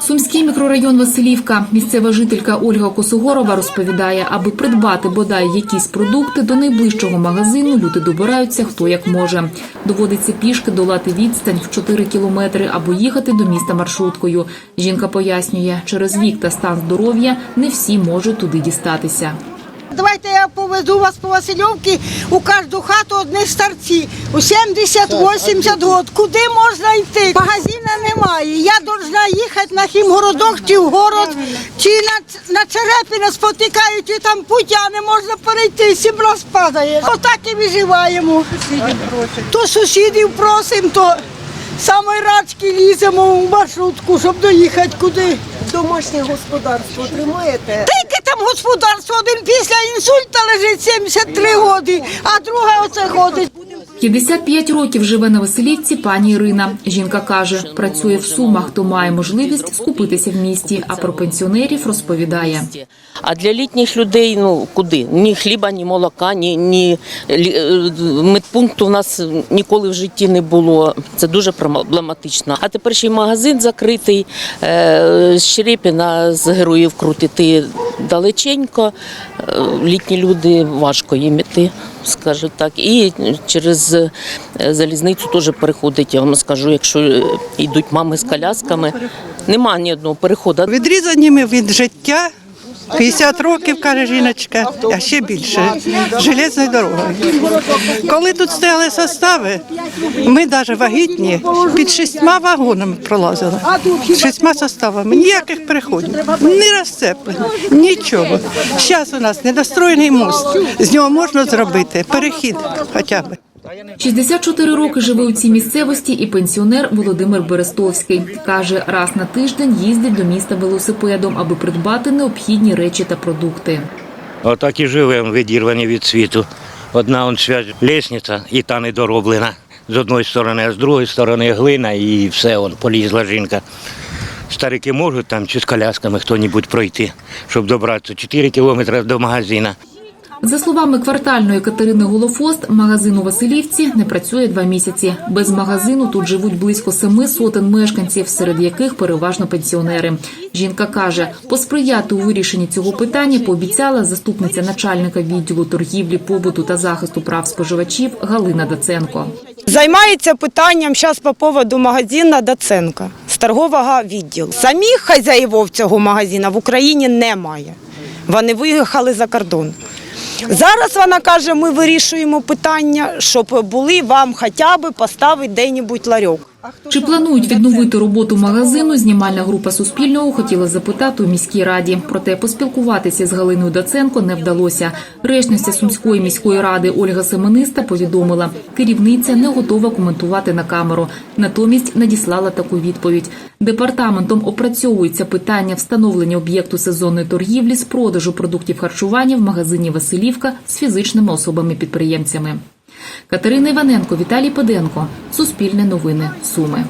Сумський мікрорайон Василівка. Місцева жителька Ольга Косогорова розповідає, аби придбати бодай якісь продукти до найближчого магазину, люди добираються хто як може. Доводиться пішки долати відстань в 4 кілометри або їхати до міста маршруткою. Жінка пояснює, через вік та стан здоров'я не всі можуть туди дістатися. Давайте я поведу вас по Васильовці у кожну хату одні старці. У 70-80 років. Куди можна йти? Магазина немає. Я повинна їхати на хімгородок чи в город, чи на, на Черепіна спотикають, і там путя не можна перейти, сім раз падає. Отак і виживаємо. То сусідів просимо, то саме рачки ліземо в маршрутку, щоб доїхати куди. Домашнє господарство тримаєте? Там господарство? Один після інсульта лежить 73 роки, а друга оце ходить. 55 років живе на Василівці пані Ірина. Жінка каже, працює в Сумах, то має можливість скупитися в місті. А про пенсіонерів розповідає. А для літніх людей ну куди? Ні хліба, ні молока, ні, ні е, медпункту у нас ніколи в житті не було. Це дуже проблематично. А тепер ще й магазин закритий. Е, З Черепіна з героїв крутити далеченько. Е, Літні люди важко їм іти, скажу так. І через е, залізницю теж переходить. Я вам скажу, якщо е, йдуть мами з колясками, немає ні одного переходу. Відрізані ми від життя. 50 років, каже жіночка, а ще більше железною дорогою. Коли тут стояли состави, ми навіть вагітні під шістьма вагонами пролазили. Шістьма составами. Ніяких переходів, ні розцеплень, нічого. Зараз у нас недостроєний мост. З нього можна зробити перехід хоча б. 64 роки живе у цій місцевості і пенсіонер Володимир Берестовський. Каже, раз на тиждень їздить до міста велосипедом, аби придбати необхідні речі та продукти. Отак і живемо, відірвані від світу. Одна он лісниця і та не дороблена. З одної сторони, а з другої сторони глина і все, он полізла жінка. Старики можуть там чи з колясками хто-небудь пройти, щоб добратися 4 кілометри до магазина. За словами квартальної Катерини Голофост, магазин у Василівці не працює два місяці. Без магазину тут живуть близько семи сотень мешканців, серед яких переважно пенсіонери. Жінка каже, посприяти у вирішенні цього питання пообіцяла заступниця начальника відділу торгівлі, побуту та захисту прав споживачів Галина Даценко. Займається питанням зараз по поводу магазину Даценка з торгового відділу. Самих хазяївов цього магазину в Україні немає. Вони виїхали за кордон. Зараз вона каже, ми вирішуємо питання, щоб були вам хоча б поставити де-небудь ларьок. Чи планують відновити роботу магазину? Знімальна група Суспільного хотіла запитати у міській раді. Проте поспілкуватися з Галиною Даценко не вдалося. Речниця Сумської міської ради Ольга Семениста повідомила, керівниця не готова коментувати на камеру. Натомість надіслала таку відповідь. Департаментом опрацьовується питання встановлення об'єкту сезонної торгівлі з продажу продуктів харчування в магазині Василівка з фізичними особами-підприємцями. Катерина Іваненко, Віталій Поденко. Суспільне новини. Суми.